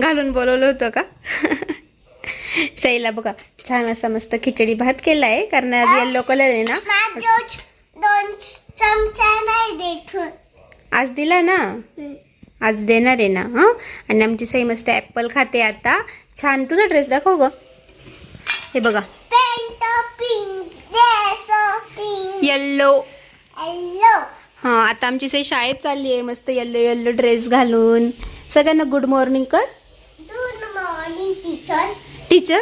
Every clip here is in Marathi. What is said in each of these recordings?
घालून बोलवलं होतं का? सईला बघा छान असा मस्त खिचडी भात केला आहे कारण आज येल्लो कलर आहे ना. दोन चमचा नाही देत. आज दिला ना? आज देणार आहे ना हां? आणि आमची सई मस्त ॲपल खाते आता. छान तुझा ड्रेस दाखव ग. हे बघा. Pant pink dress pink yellow yellow हां आता आमची सई शाळेत चालली आहे मस्त येल्लो येल्लो ड्रेस घालून. सगळ्यांना गुड मॉर्निंग कर. Good morning teacher teacher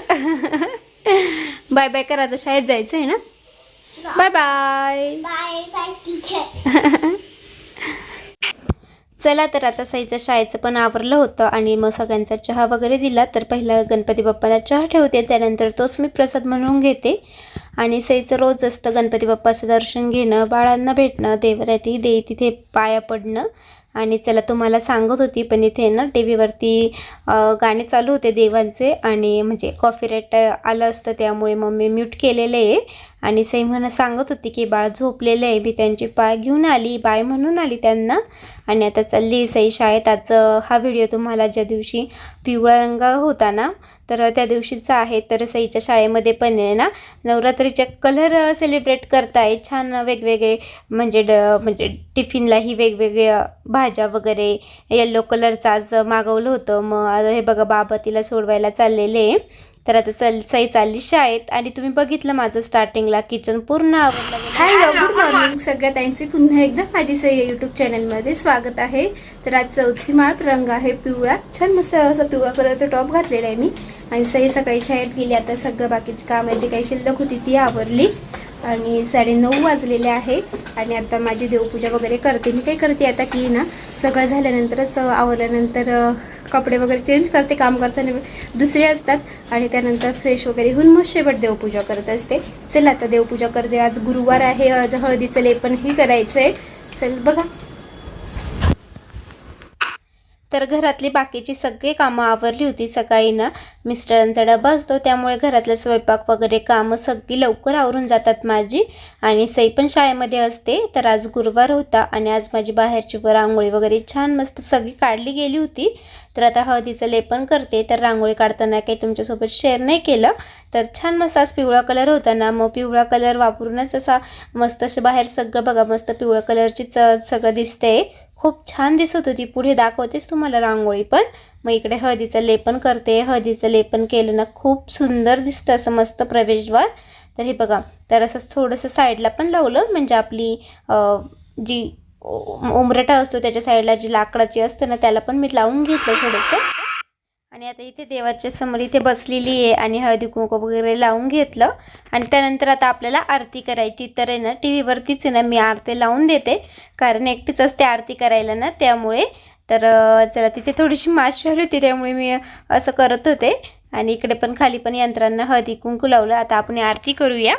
bye bye कर आता शाळेत जायचं आहे ना bye bye bye bye teacher चला तर आता साईचं शाळेचं पण आवरलं होतं आणि मग सगळ्यांचा चहा वगैरे दिला. तर पहिला गणपती बाप्पाला चहा ठेवते. त्यानंतर तोच मी प्रसाद म्हणून घेते. आणि सईचं रोज असतं गणपती बाप्पाचं दर्शन घेणं बाळांना भेटणं देवराती दे तिथे पाया पडणं. आणि चला तुम्हाला सांगत होती पण इथे ना टी व्हीवरती गाणे चालू होते देवांचे. आणि म्हणजे कॉफी रेट आलं असतं त्यामुळे मग मी म्यूट केलेलं आहे. आणि सई सांगत होती की बाळ झोपलेलं आहे मी त्यांचे पाय घेऊन आली बाय म्हणून आली त्यांना. आणि आता चालली सई शाळेत. आज हा व्हिडिओ तुम्हाला ज्या दिवशी पिवळा रंग होता ना तर त्या दिवशीचा आहे. तर सईच्या शाळेमध्ये पण आहे ना नवरात्रीचे कलर सेलिब्रेट करताय. छान वेगवेगळे म्हणजे ड म्हणजे टिफिनलाही वेगवेगळ्या भाज्या वगैरे येल्लो कलरचं आज मागवलं होतं. मग हे बघा बाबा तिला सोडवायला चाललेले आहे. तर आता चल सई चालली शाळेत आणि तुम्ही बघितलं माझं स्टार्टिंगला किचन पूर्ण आवडलं. हॅलो गुड मॉर्निंग सगळ्या ताईंचे पुन्हा एकदा माझी सई यूट्यूब चॅनलमध्ये स्वागत आहे. तर आज चौथी माळ रंग आहे पिवळा छान मस्त असं पिवळा कलरचा टॉप घातलेला आहे मी. आणि सई सकाळी शाळेत गेली आता सगळं बाकीची कामं जी काही शिल्लक होती ती आवरली. आणि साडेनऊ वाजलेले आहे. आणि आता माझी देवपूजा वगैरे करते. मी काय करते आता की ना सगळं झाल्यानंतरच आवरल्यानंतर कपडे वगैरे चेंज करते काम करताना दुसरे असतात. आणि त्यानंतर फ्रेश वगैरे होऊन मग शेवट देवपूजा करत असते. चल आता देवपूजा करते. आज गुरुवार आहे. आज हळदीचं लेपनही करायचं आहे चल बघा. तर घरातली बाकीची सगळी कामं आवरली होती. सकाळी ना मिस्टरांचा डबा असतो त्यामुळे घरातलं स्वयंपाक वगैरे कामं सगळी लवकर आवरून जातात माझी. आणि सई पण शाळेमध्ये असते तर आज गुरुवार होता आणि आज माझी बाहेरची व रांगोळी वगैरे छान मस्त सगळी काढली गेली होती. तर आता हळदीचं लेपन करते तर रांगोळी काढताना काही तुमच्यासोबत शेअर नाही केलं. तर छान मस्त आज पिवळा कलर होता ना मग पिवळा कलर वापरूनच असा मस्त असं बाहेर सगळं बघा मस्त पिवळ्या कलरचीच सगळं दिसते खूप छान दिसत होती. पुढे दाखवतेच तुम्हाला रांगोळी पण. मग इकडे हळदीचं लेपन करते. हळदीचं लेपन केलं ना खूप सुंदर दिसतं असं मस्त प्रवेशद्वार. तर हे बघा तर असं थोडंसं साईडला पण लावलं. म्हणजे आपली जी उ- असतो त्याच्या साईडला जी लाकडाची असते ना त्याला पण मी लावून घेतलं थोडंसं. आणि आता इथे देवाच्या समोर इथे बसलेली आहे आणि हळदी कुंकू वगैरे लावून घेतलं. आणि त्यानंतर आता आपल्याला आरती करायची. तर आहे ना टी व्हीवरतीच आहे ना मी आरती लावून देते. कारण एकटीच असते आरती करायला ना त्यामुळे. तर चला तिथे थोडीशी माशी आली होती त्यामुळे मी असं करत होते. आणि इकडे पण खाली पण यंत्रांना हळदी कुंकू लावलं. आता आपण आरती करूया.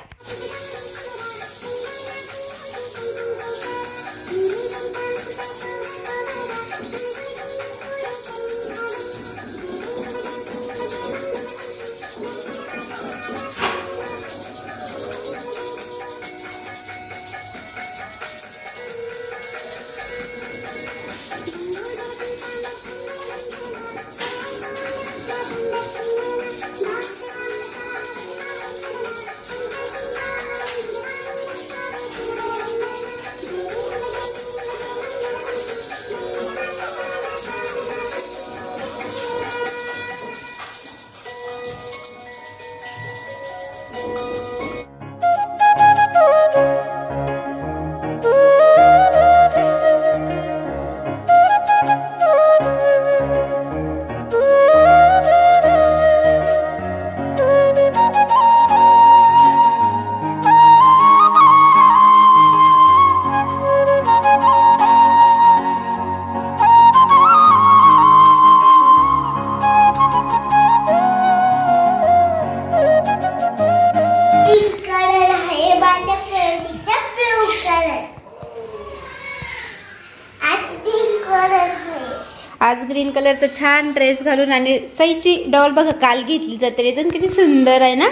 कलरचा छान ड्रेस घालून आणि सईची डॉल बघा काल घेतली जत्रेतून किती सुंदर आहे ना?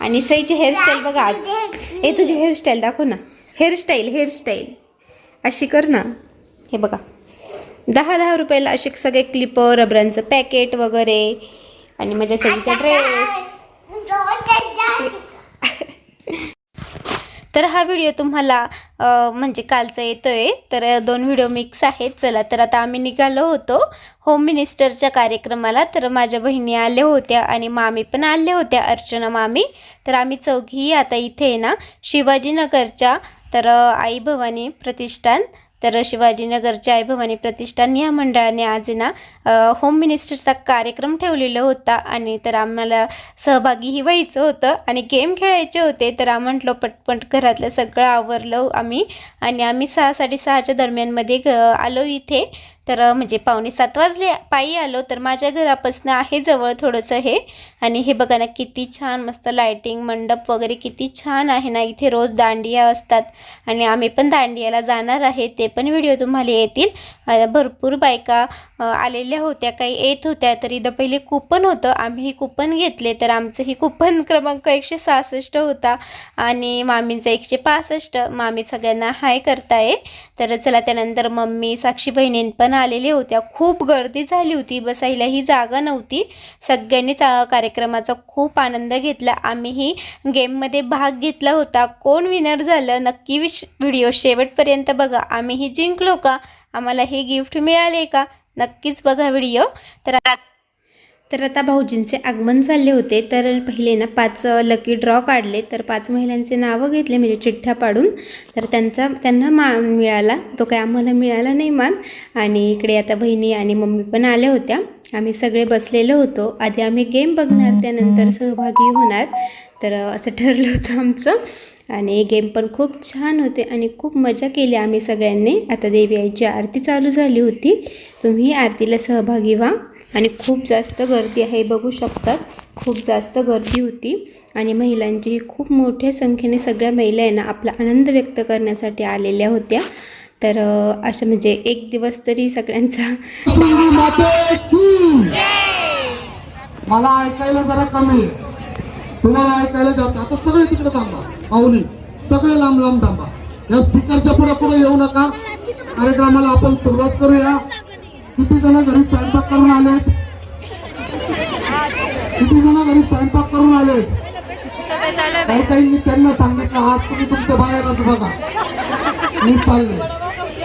आणि सईची हेअरस्टाईल बघा आज. ए तुझी हेअरस्टाईल दाखव ना. हेअरस्टाईल हेअरस्टाईल अशी कर ना. हे बघा. दहा दहा रुपयाला असे सगळे क्लिप रबरांचं पॅकेट वगैरे आणि माझ्या सगळीचा ड्रेस तर हा व्हिडिओ तुम्हाला म्हणजे कालचा येतो आहे तर दोन व्हिडिओ मिक्स आहेत. चला तर आता आम्ही निघालो होतो होम मिनिस्टरच्या कार्यक्रमाला. तर माझ्या बहिणी आल्या होत्या आणि मामी पण आल्या होत्या अर्चना मामी. तर आम्ही चौघीही आता इथे आहे ना शिवाजीनगरच्या तर आई भवानी प्रतिष्ठान तर शिवाजीनगरच्या आई भवानी प्रतिष्ठान या मंडळाने आज ना होम मिनिस्टरचा कार्यक्रम ठेवलेला होता आणि तर आम्हाला सहभागीही व्हायचं होतं आणि गेम खेळायचे होते. तर आम्ही म्हटलं पटपट घरातलं सगळं आवरलं आम्ही आणि आम्ही सहा साडेसहाच्या दरम्यानमध्ये आलो इथे. तर म्हणजे पावणे सात वाजले पायी आलो तर माझ्या घरापासून आहे जवळ थोडंसं हे. आणि हे बघा ना किती छान मस्त लायटिंग मंडप वगैरे किती छान आहे ना इथे रोज दांडिया असतात. आणि आम्ही पण दांडियाला जाणार आहे ते पण व्हिडिओ तुम्हाला येतील. भरपूर बायका आलेल्या होत्या काही येत होत्या तर इथं पहिले कुपन होतं. आम्ही कुपन घेतले तर आमचंही कुपन क्रमांक एकशे सहासष्ट होता. आणि मामींचा एकशे पासष्ट. मामी सगळ्यांना हाय करताय. तर चला त्यानंतर मम्मी साक्षी बहिणीं पण आलेल्या होत्या. खूप गर्दी झाली होती. बसायलाही जागा नव्हती. सगळ्यांनी कार्यक्रमाचा खूप आनंद घेतला. आम्हीही गेममध्ये भाग घेतला होता. कोण विनर झालं नक्की विश व्हिडिओ शेवटपर्यंत बघा. आम्हीही जिंकलो का? आम्हाला हे गिफ्ट मिळाले का? नक्कीच बघा व्हिडिओ तर आता तर आता भाऊजींचे आगमन झाले होते. तर पहिले ना पाच लकी ड्रॉ काढले. तर पाच महिलांचे नावं घेतले म्हणजे चिठ्ठ्या पाडून. तर त्यांचा त्यांना मान मिळाला. तो काय आम्हाला मिळाला नाही मान. आणि इकडे आता बहिणी आणि मम्मी पण आल्या होत्या. आम्ही सगळे बसलेलो होतो. आधी आम्ही गेम बघणार त्यानंतर सहभागी होणार. तर असं ठरलं होतं आमचं. आणि गेम पण खूप छान होते आणि खूप मजा केली आम्ही सगळ्यांनी. आता देवी आईची आरती चालू झाली होती. तुम्ही आरतीला सहभागी व्हा. आणि खूप जास्त गर्दी आहे बघू शकतात. खूप जास्त गर्दी होती आणि महिलांचीही खूप मोठ्या संख्येने सगळ्या महिला आहे ना आपला आनंद व्यक्त करण्यासाठी आलेल्या होत्या. तर अशा म्हणजे एक दिवस तरी सगळ्यांचा मला ऐकायला जरा कमी तुम्हाला ऐकायला जात आता सगळे तिकडे थांबा. पाहुणे सगळे लांब लांब थांबा. या स्पीकरच्या पुढे पुढे येऊ नका. कार्यक्रमाला आपण सुरुवात करूया. किती जण घरी स्वयंपाक करून आलेत? किती जण घरी स्वयंपाक करून आलेत? काही काही त्यांना सांगितलं आज तुम्ही तुमच्या बाहेरच बघा. मी चालले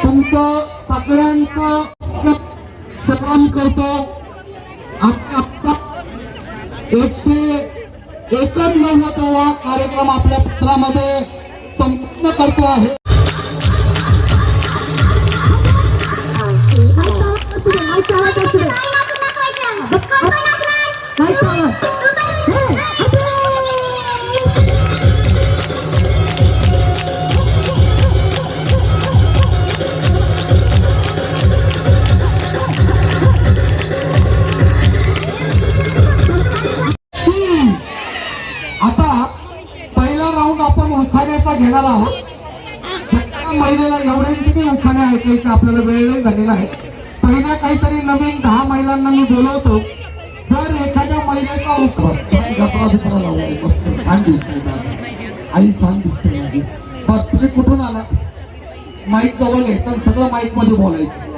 तुमचं सगळ्यांचं सलाम करतो. आता आता एकशे एकोणनव्वदावा कार्यक्रम आपल्या पत्रामध्ये संपूर्ण करतो आहे. तीन. आता पहिला राऊंड आपण उखाण्याचा घेणार आहोत सगळ्या महिलेला एवढ्यांची नाही उखाण्या ऐकायचं आपल्याला वेळ नाही झालेला आहे पहिल्या काहीतरी नवीन दहा महिलांना मी बोलवतो. जर एखाद्या महिलेचा उखाणा जत्रा बित्रा लावलाय मस्त छान दिसते आई छान दिसते माझी. बघ तुम्ही कुठून आला माईक जवळ घ्यायचं सगळं माईकमध्ये बोलायचं.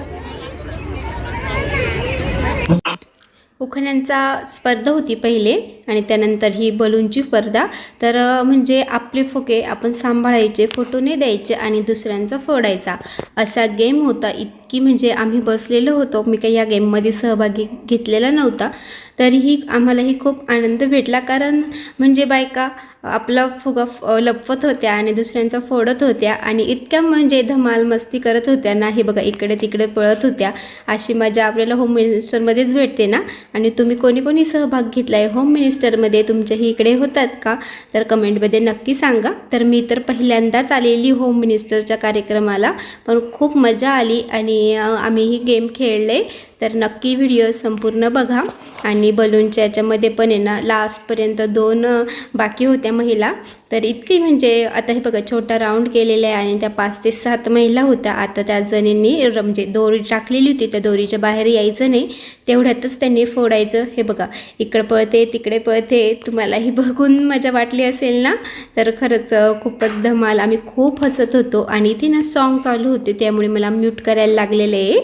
उखण्यांचा स्पर्धा होती पहिले आणि त्यानंतर ही बलूनची स्पर्धा. तर म्हणजे आपले फुके आपण सांभाळायचे फोटो नाही द्यायचे आणि दुसऱ्यांचा फोडायचा. असा गेम होता. इतकी म्हणजे आम्ही बसलेलो होतो. मी काही या गेममध्ये सहभागी घेतलेला नव्हता. तरीही आम्हालाही खूप आनंद भेटला. कारण म्हणजे बायका आपला फुगा फ- लपवत होत्या आणि दुसऱ्यांचा फोडत होत्या आणि इतक्या म्हणजे धमाल मस्ती करत होत्या. ना हे बघा इकडे तिकडे पळत होत्या. अशी मजा आपल्याला होम मिनिस्टरमध्येच भेटते ना? आणि तुम्ही कोणी कोणी सहभाग घेतला आहे होम मिनिस्टरमध्ये तुमच्याही इकडे होतात का? तर कमेंटमध्ये नक्की सांगा. तर मी तर पहिल्यांदाच आलेली होम मिनिस्टरच्या कार्यक्रमाला पण खूप मजा आली आणि आम्हीही गेम खेळले. तर नक्की व्हिडिओ संपूर्ण बघा. आणि बलूनच्या याच्यामध्ये पण आहे ना लास्टपर्यंत दोन बाकी होत्या महिला. तर इतकी म्हणजे आता हे बघा छोटा राऊंड केलेला आहे आणि त्या पाच ते सात महिला होत्या. आता त्या जणींनी म्हणजे दोरी टाकलेली होती. त्या दोरीच्या बाहेर यायचं नाही. तेवढ्यातच त्यांनी फोडायचं. हे बघा इकडं पळते तिकडे पळते. तुम्हालाही बघून मजा वाटली असेल ना? तर खरंच खूपच धमाल. आम्ही खूप हसत होतो. आणि इथे ना सॉन्ग चालू होते. त्यामुळे मला म्यूट करायला लागलेलं आहे.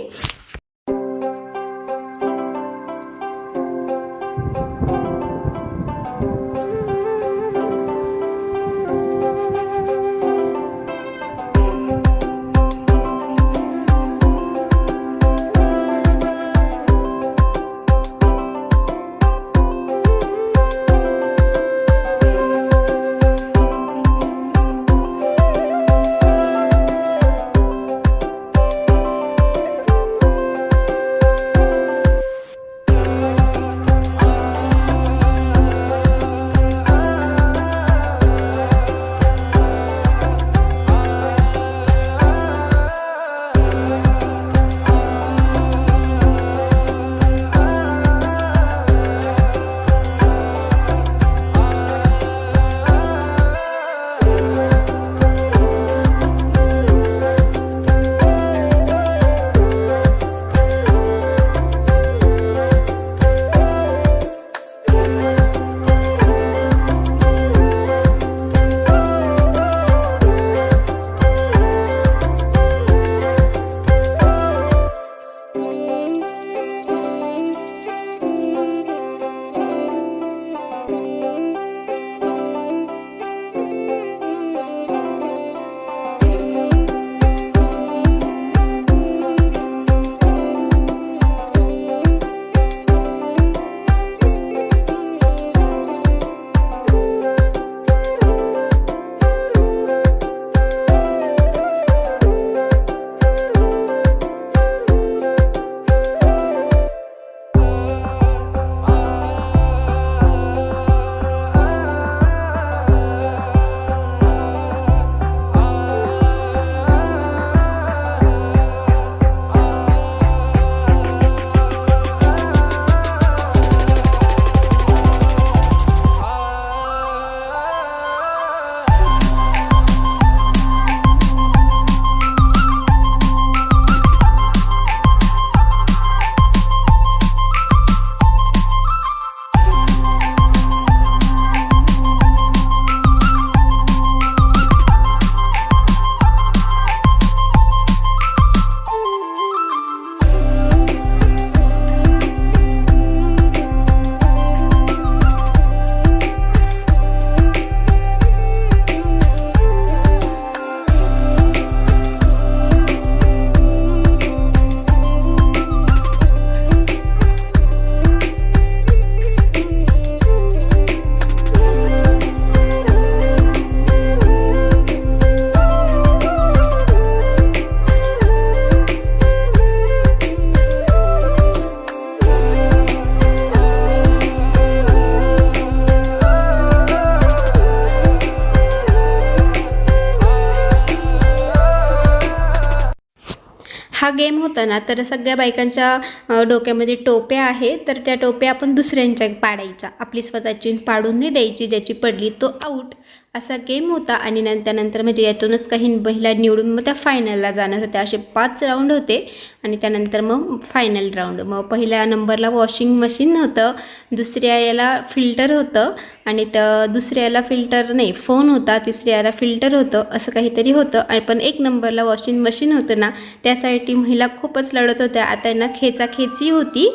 गेम होता ना तर सगळ्या बायकांच्या डोक्यामध्ये टोप्या आहे तर त्या टोप्या आपण दुसऱ्यांच्या पाडायच्या. आपली स्वतःची पाडून नाही द्यायची ज्याची पडली तो आऊट असा गेम होता आणि नंतर त्यानंतर म्हणजे यातूनच काही महिला निवडून मग त्या फायनलला जाणार होत्या. असे पाच राऊंड होते आणि त्यानंतर मग फायनल राऊंड मग पहिल्या नंबरला वॉशिंग मशीन होतं दुसऱ्या याला फिल्टर होतं आणि तर दुसऱ्या याला फिल्टर नाही फोन होता तिसऱ्या याला फिल्टर होतं असं काहीतरी होतं. आणि पण एक नंबरला वॉशिंग मशीन होतं ना त्यासाठी महिला खूपच लढत होत्या. आता यांना खेचाखेची होती.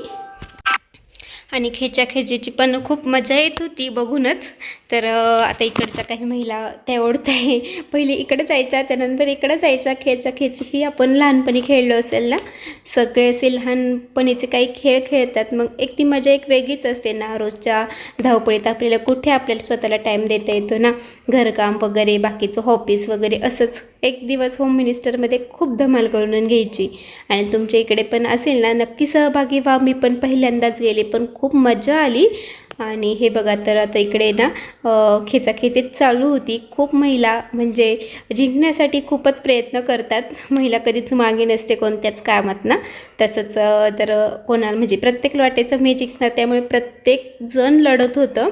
आणि खेचाखेचीची पण खूप मजा येत होती बघूनच. तर आता इकडच्या काही महिला त्या ओढत आहे पहिले इकडे जायच्या त्यानंतर इकडे जायच्या. खेचाखेची ही आपण लहानपणी खेळलो असेल ना? सगळे असे लहानपणीचे काही खेळ खेळतात. मग एक ती मजा एक वेगळीच असते ना. रोजच्या धावपळीत आपल्याला कुठे आपल्याला स्वतःला टाईम देता येतो ना? घरकाम वगैरे बाकीचं हॉपीस वगैरे असंच. एक दिवस होम मिनिस्टरमध्ये खूप धमाल करून घ्यायची. आणि तुमच्या इकडे पण असेल ना? नक्की सहभागी व्हा. मी पण पहिल्यांदाच गेले पण खूप खूप मजा आली. आणि हे बघा तर आता इकडे ना खेचाखेचीच चालू होती. खूप महिला म्हणजे जिंकण्यासाठी खूपच प्रयत्न करतात. महिला कधीच मागे नसते कोणत्याच कामात ना. तसंच तर कोणाला म्हणजे प्रत्येक वाटेचं मी जिंकणार त्यामुळे प्रत्येक जण लढत होतं.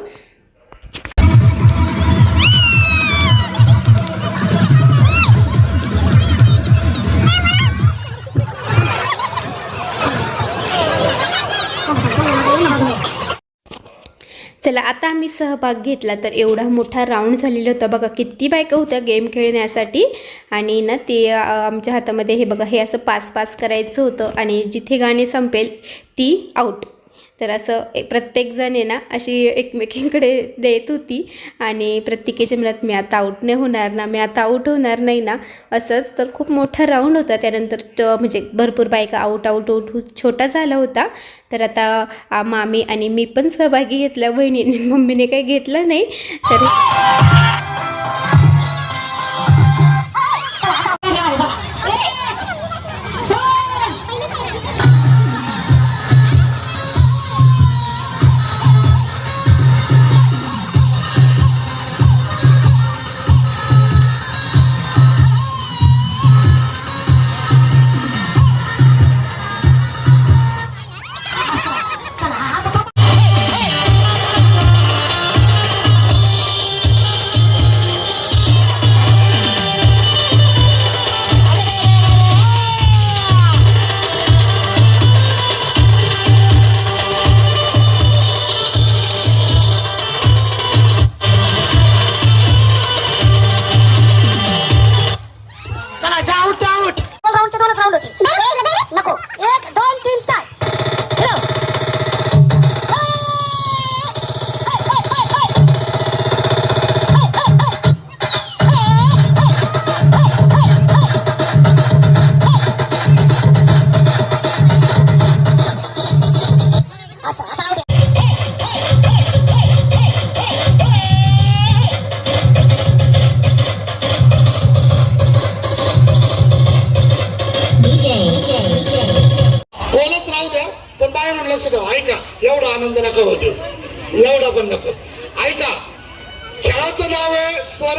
चला आता आम्ही सहभाग घेतला तर एवढा मोठा राऊंड झालेला होता बघा किती बायका होत्या गेम खेळण्यासाठी. आणि ना ते आमच्या हातामध्ये हे बघा हे असं पास पास करायचं होतं आणि जिथे गाणे संपेल ती आऊट तर असं प्रत्येकजण आहे ना अशी एकमेकींकडे देत होती. आणि प्रत्येकीच्या मनात मी आता आऊट नाही होणार ना मी आता आऊट होणार नाही ना असंच तर खूप मोठा राऊंड होता. त्यानंतर म्हणजे भरपूर बायका आऊट आऊट आऊट छोटा झाला होता. तर आता मामी आणि मी पण सहभागी घेतला बहिणीने मम्मीने काही घेतलं नाही. तर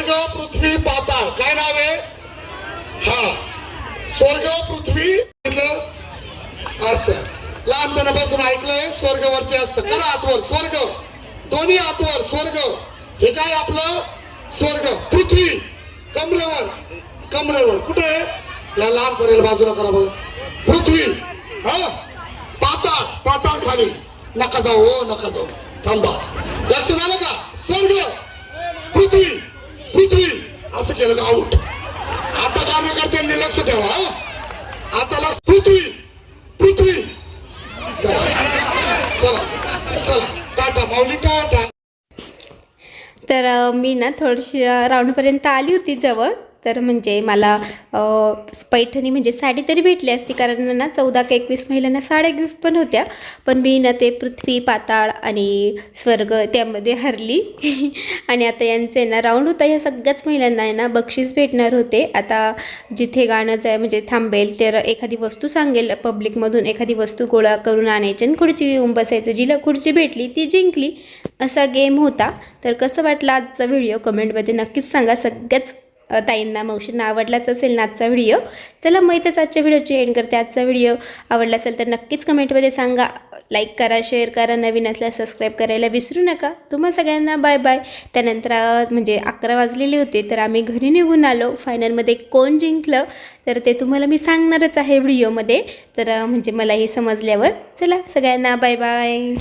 स्वर्ग पृथ्वी पाताळ. काय नाव आहे? हा. स्वर्ग पृथ्वी असं. लहानपणापासून ऐकलंय स्वर्ग वरती असतं. करा आतवर स्वर्ग. दोन्ही आतवर स्वर्ग. हे काय आपलं? स्वर्ग. पृथ्वी. कमरेवर. कमरेवर. कुठे? या लहान परेल बाजूला करा बघ पृथ्वी. हा? पाताळ. पाताळ खाली. नका जाऊ हो नका जाऊ. थांबा. लक्ष झालं का? स्वर्ग. पृथ्वी. पृथ्वी असं केलं का आऊट आता कार्यकर्त्यांनी लक्ष ठेवा आता लक्ष पृथ्वी पृथ्वी. चला चला चला. टाटा माऊली टाटा. तर मी ना थोडीशी राऊंडपर्यंत आली होती जवळ. तर म्हणजे मला पैठणी म्हणजे साडी तरी भेटली असती कारण ना चौदा का एकवीस महिलांना साड्या गिफ्ट पण होत्या. पण मी ना ते पृथ्वी पाताळ आणि स्वर्ग त्यामध्ये हरली. आणि आता यांचे ना राऊंड होता ह्या सगळ्याच महिलांना आहे ना बक्षीस भेटणार होते. आता जिथे गाणं जाय म्हणजे थांबेल तर एखादी वस्तू सांगेल पब्लिकमधून एखादी वस्तू गोळा करून आणायची आणि खुर्ची येऊन बसायचं. जिला खुर्ची भेटली ती जिंकली असा गेम होता. तर कसं वाटलं आजचा व्हिडिओ? कमेंटमध्ये नक्कीच सांगा. सगळ्याच ताईंना मावशींना आवडलाच असेल ना आजचा व्हिडिओ चला माहीतच आजच्या व्हिडिओची एंड करते. आजचा व्हिडिओ आवडला असेल तर नक्कीच कमेंटमध्ये सांगा. लाईक करा शेअर करा नवीन असल्यास सबस्क्राईब करायला विसरू नका. तुम्हा सगळ्यांना बाय बाय त्यानंतर म्हणजे अकरा वाजलेले होते तर आम्ही घरी निघून आलो. फायनलमध्ये कोण जिंकलं तर ते तुम्हाला मी सांगणारच आहे व्हिडिओमध्ये. तर म्हणजे मला हे समजल्यावर चला सगळ्यांना बाय बाय